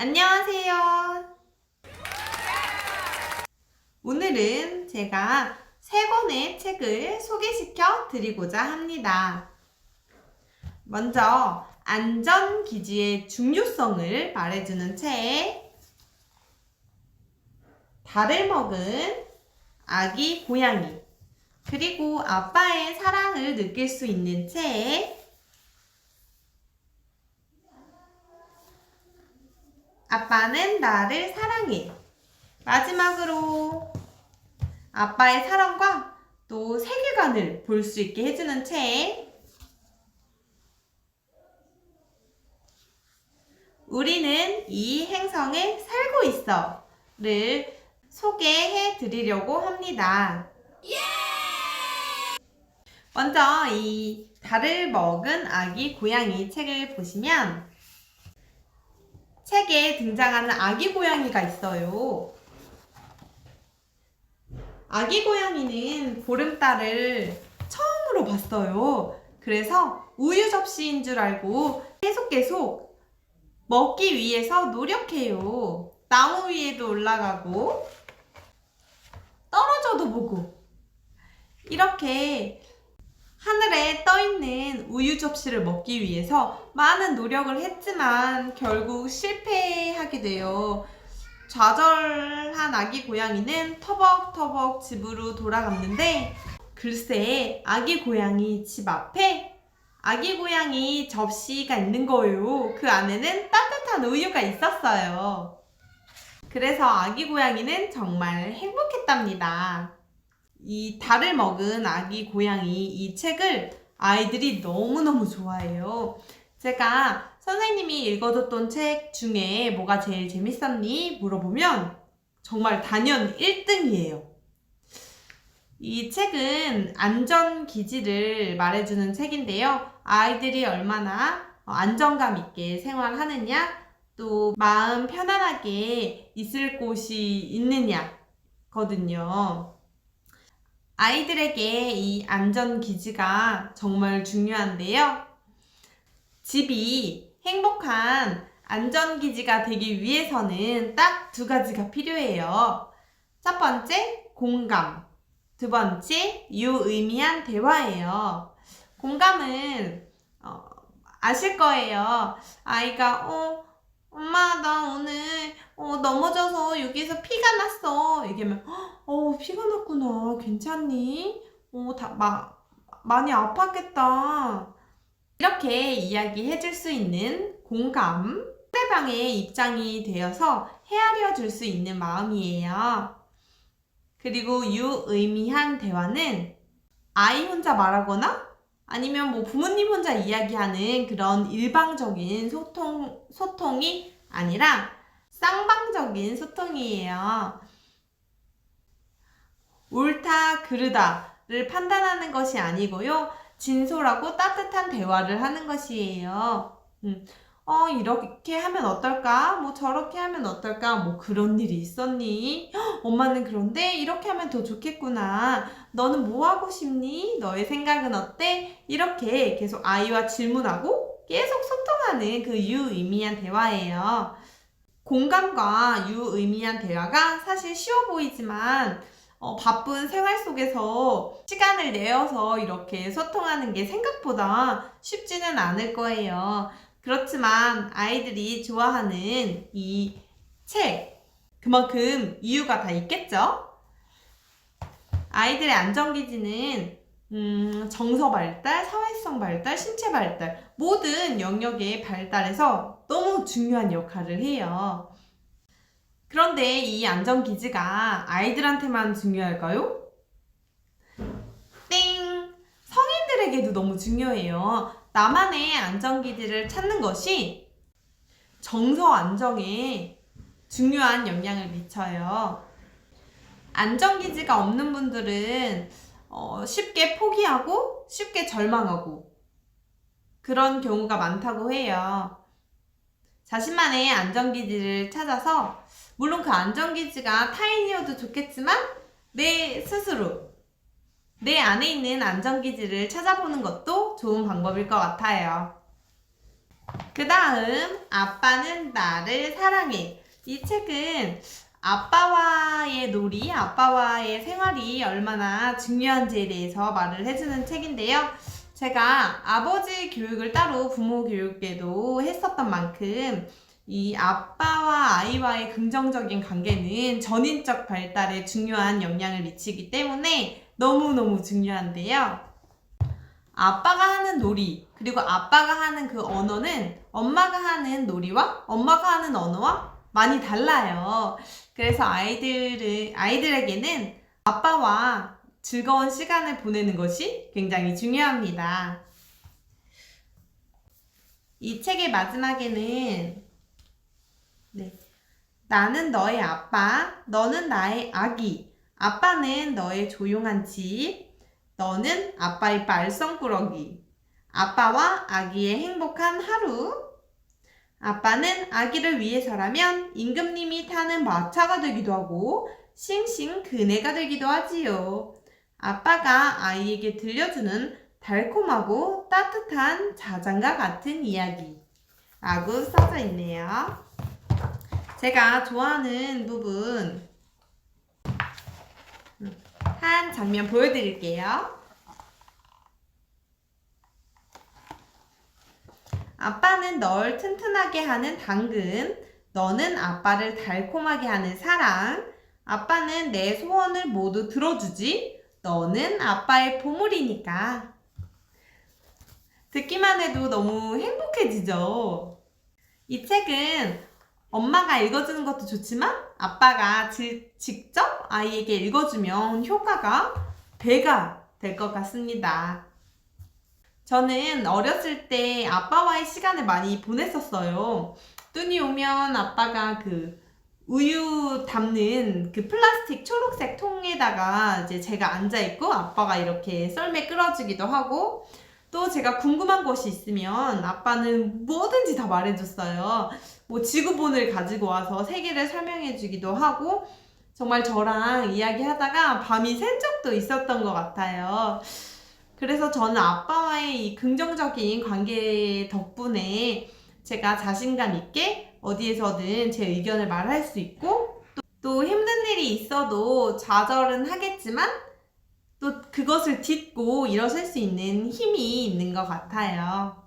안녕하세요. 오늘은 제가 세 권의 책을 소개시켜 드리고자 합니다. 먼저 안전기지의 중요성을 말해주는 책, 달을 먹은 아기 고양이, 그리고 아빠의 사랑을 느낄 수 있는 책, 아빠는 나를 사랑해. 마지막으로 아빠의 사랑과 또 세계관을 볼 수 있게 해주는 책. 우리는 이 행성에 살고 있어 를 소개해 드리려고 합니다. 먼저 이 달을 먹은 아기 고양이 책을 보시면 책에 등장하는 아기 고양이가 있어요. 아기 고양이는 보름달을 처음으로 봤어요. 그래서 우유 접시인 줄 알고 계속 계속 먹기 위해서 노력해요. 나무 위에도 올라가고 떨어져도 보고 이렇게 하늘에 떠 있는 우유 접시를 먹기 위해서 많은 노력을 했지만 결국 실패하게 돼요. 좌절한 아기 고양이는 터벅터벅 집으로 돌아갔는데 글쎄 아기 고양이 집 앞에 아기 고양이 접시가 있는 거예요. 그 안에는 따뜻한 우유가 있었어요. 그래서 아기 고양이는 정말 행복했답니다. 이 달을 먹은 아기 고양이 이 책을 아이들이 너무너무 좋아해요. 제가 선생님이 읽어줬던 책 중에 뭐가 제일 재밌었니? 물어보면 정말 단연 1등이에요. 이 책은 안전기지를 말해주는 책인데요. 아이들이 얼마나 안정감 있게 생활하느냐, 또 마음 편안하게 있을 곳이 있느냐, 거든요. 아이들에게 이 안전기지가 정말 중요한데요. 집이 행복한 안전기지가 되기 위해서는 딱 두 가지가 필요해요. 첫 번째, 공감. 두 번째, 유의미한 대화예요. 공감은 어, 아실 거예요. 아이가 어 엄마 나 오늘 어, 넘어져서 여기서 피가 났어. 얘기하면 어 피가 났구나. 괜찮니? 어다 많이 아팠겠다. 이렇게 이야기해 줄 수 있는 공감. 상대방의 입장이 되어서 헤아려 줄 수 있는 마음이에요. 그리고 유의미한 대화는 아이 혼자 말하거나 아니면 뭐 부모님 혼자 이야기하는 그런 일방적인 소통, 소통이 아니라 쌍방적인 소통이에요. 옳다, 그르다를 판단하는 것이 아니고요. 진솔하고 따뜻한 대화를 하는 것이에요. 음, 어, 이렇게 하면 어떨까? 뭐 저렇게 하면 어떨까? 뭐 그런 일이 있었니? 헉, 엄마는 그런데 이렇게 하면 더 좋겠구나. 너는 뭐 하고 싶니? 너의 생각은 어때? 이렇게 계속 아이와 질문하고 계속 소통하는 그 유의미한 대화예요. 공감과 유의미한 대화가 사실 쉬워 보이지만 어, 바쁜 생활 속에서 시간을 내어서 이렇게 소통하는 게 생각보다 쉽지는 않을 거예요. 그렇지만 아이들이 좋아하는 이 책, 그만큼 이유가 다 있겠죠? 아이들의 안전기지는 음, 정서 발달, 사회성 발달, 신체 발달 모든 영역의 발달에서 너무 중요한 역할을 해요. 그런데 이 안전기지가 아이들한테만 중요할까요? 땡! 성인들에게도 너무 중요해요. 나만의 안전기지를 찾는 것이 정서 안정에 중요한 영향을 미쳐요. 안전기지가 없는 분들은 어, 쉽게 포기하고 쉽게 절망하고 그런 경우가 많다고 해요. 자신만의 안전기지를 찾아서 물론 그 안전기지가 타인이어도 좋겠지만 내 스스로 내 안에 있는 안전기지를 찾아보는 것도 좋은 방법일 것 같아요. 그 다음, 아빠는 나를 사랑해. 이 책은 아빠와의 놀이, 아빠와의 생활이 얼마나 중요한지에 대해서 말을 해주는 책인데요. 제가 아버지 교육을 따로 부모 교육에도 했었던 만큼 이 아빠와 아이와의 긍정적인 관계는 전인적 발달에 중요한 영향을 미치기 때문에 너무너무 중요한데요. 아빠가 하는 놀이, 그리고 아빠가 하는 그 언어는 엄마가 하는 놀이와 엄마가 하는 언어와 많이 달라요. 그래서 아이들을, 아이들에게는 아빠와 즐거운 시간을 보내는 것이 굉장히 중요합니다. 이 책의 마지막에는 네. 나는 너의 아빠, 너는 나의 아기. 아빠는 너의 조용한 집, 너는 아빠의 말썽꾸러기. 아빠와 아기의 행복한 하루. 아빠는 아기를 위해서라면 임금님이 타는 마차가 되기도 하고 싱싱 그네가 되기도 하지요. 아빠가 아이에게 들려주는 달콤하고 따뜻한 자장가 같은 이야기. 라고 써져 있네요. 제가 좋아하는 부분 한 장면 보여드릴게요. 아빠는 널 튼튼하게 하는 당근, 너는 아빠를 달콤하게 하는 사랑, 아빠는 내 소원을 모두 들어주지, 너는 아빠의 보물이니까. 듣기만 해도 너무 행복해지죠? 이 책은 엄마가 읽어주는 것도 좋지만 아빠가 지- 직접 아이에게 읽어주면 효과가 배가 될 것 같습니다. 저는 어렸을 때 아빠와의 시간을 많이 보냈었어요. 눈이 오면 아빠가 그 우유 담는 그 플라스틱 초록색 통에다가 이제 제가 앉아있고 아빠가 이렇게 썰매 끌어주기도 하고 또 제가 궁금한 것이 있으면 아빠는 뭐든지 다 말해줬어요. 뭐 지구본을 가지고 와서 세계를 설명해 주기도 하고 정말 저랑 이야기하다가 밤이 샌 적도 있었던 것 같아요. 그래서 저는 아빠와의 이 긍정적인 관계 덕분에 제가 자신감 있게 어디에서든 제 의견을 말할 수 있고 또, 또 힘든 일이 있어도 좌절은 하겠지만 또 그것을 딛고 일어설 수 있는 힘이 있는 것 같아요.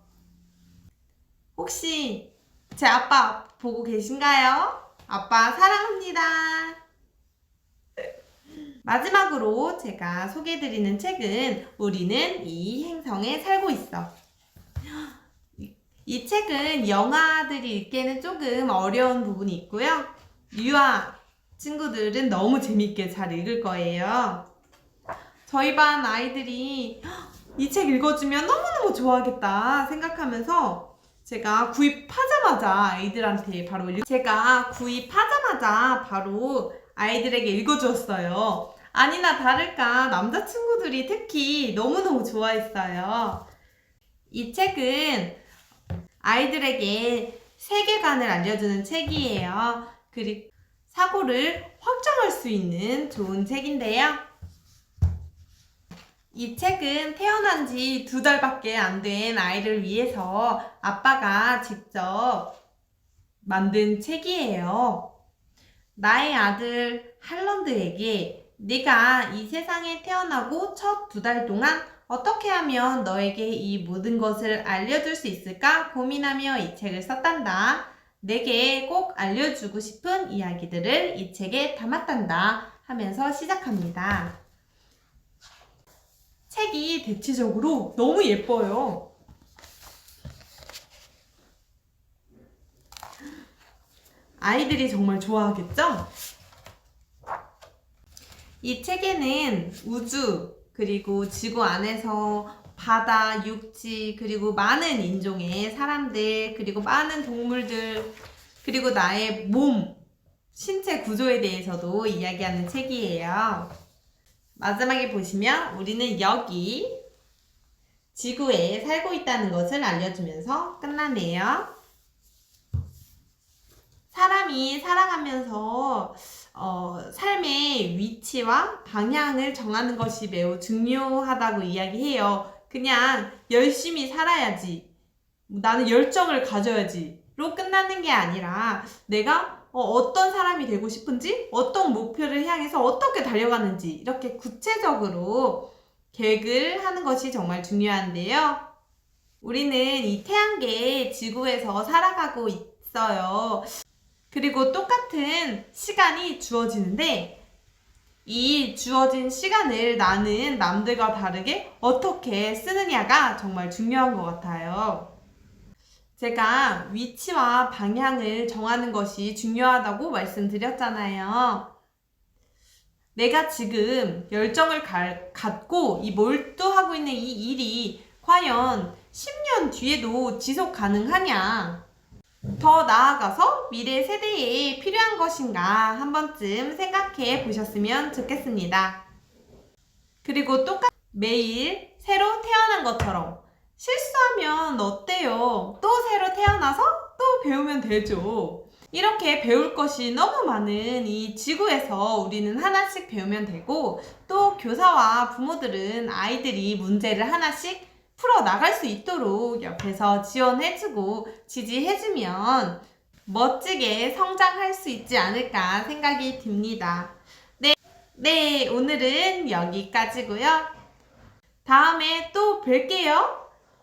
혹시 제 아빠 보고 계신가요? 아빠 사랑합니다. 마지막으로 제가 소개해드리는 책은 우리는 이 행성에 살고 있어. 이- 이 책은 영아들이 읽기에는 조금 어려운 부분이 있고요. 유아 친구들은 너무 재밌게 잘 읽을 거예요. 저희 반 아이들이 이 책 읽어주면 너무너무 좋아하겠다 생각하면서 제가 구입하자마자 아이들한테 바로 읽... 제가 구입하자마자 바로 아이들에게 읽어주었어요. 아니나 다를까 남자친구들이 특히 너무너무 좋아했어요. 이 책은 아이들에게 세계관을 알려주는 책이에요. 그리고 사고를 확장할 수 있는 좋은 책인데요. 이 책은 태어난 지 두 달밖에 안 된 아이를 위해서 아빠가 직접 만든 책이에요. 나의 아들 할런드에게 네가 이 세상에 태어나고 첫 두 달 동안 어떻게 하면 너에게 이 모든 것을 알려줄 수 있을까 고민하며 이 책을 썼단다. 내게 꼭 알려주고 싶은 이야기들을 이 책에 담았단다 하면서 시작합니다. 책이 대체적으로 너무 예뻐요. 아이들이 정말 좋아하겠죠? 이 책에는 우주, 그리고 지구 안에서 바다, 육지, 그리고 많은 인종의 사람들, 그리고 많은 동물들, 그리고 나의 몸, 신체 구조에 대해서도 이야기하는 책이에요. 마지막에 보시면 우리는 여기 지구에 살고 있다는 것을 알려주면서 끝나네요. 사람이 살아가면서 어, 삶의 위치와 방향을 정하는 것이 매우 중요하다고 이야기해요. 그냥 열심히 살아야지. 나는 열정을 가져야지 로 끝나는 게 아니라 내가 어, 떤 사람이 되고 싶은지 어떤 목표를 향해서 어떻게 달려가는지 이렇게 구체적으로 계획을 하는 것이 정말 중요한데요. 우리는 이 태양계 지구에서 살아가고 있어요. 그리고 똑같은 시간이 주어지는데 이 주어진 시간을 나는 남들과 다르게 어떻게 쓰느냐가 정말 중요한 것 같아요. 제가 위치와 방향을 정하는 것이 중요하다고 말씀드렸잖아요. 내가 지금 열정을 갈- 갖고 이 몰두하고 있는 이 일이 과연 10년 뒤에도 지속 가능하냐? 더 나아가서 미래 세대에 필요한 것인가 한 번쯤 생각해 보셨으면 좋겠습니다. 그리고 똑같 매일 새로 태어난 것처럼 실수하면 어때요? 또 새로 태어나서 또 배우면 되죠. 이렇게 배울 것이 너무 많은 이 지구에서 우리는 하나씩 배우면 되고 또 교사와 부모들은 아이들이 문제를 하나씩 풀어 나갈 수 있도록 옆에서 지원해주고 지지해주면 멋지게 성장할 수 있지 않을까 생각이 듭니다. 네, 네, 오늘은 여기까지고요. 다음에 또 뵐게요.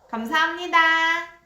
감사합니다.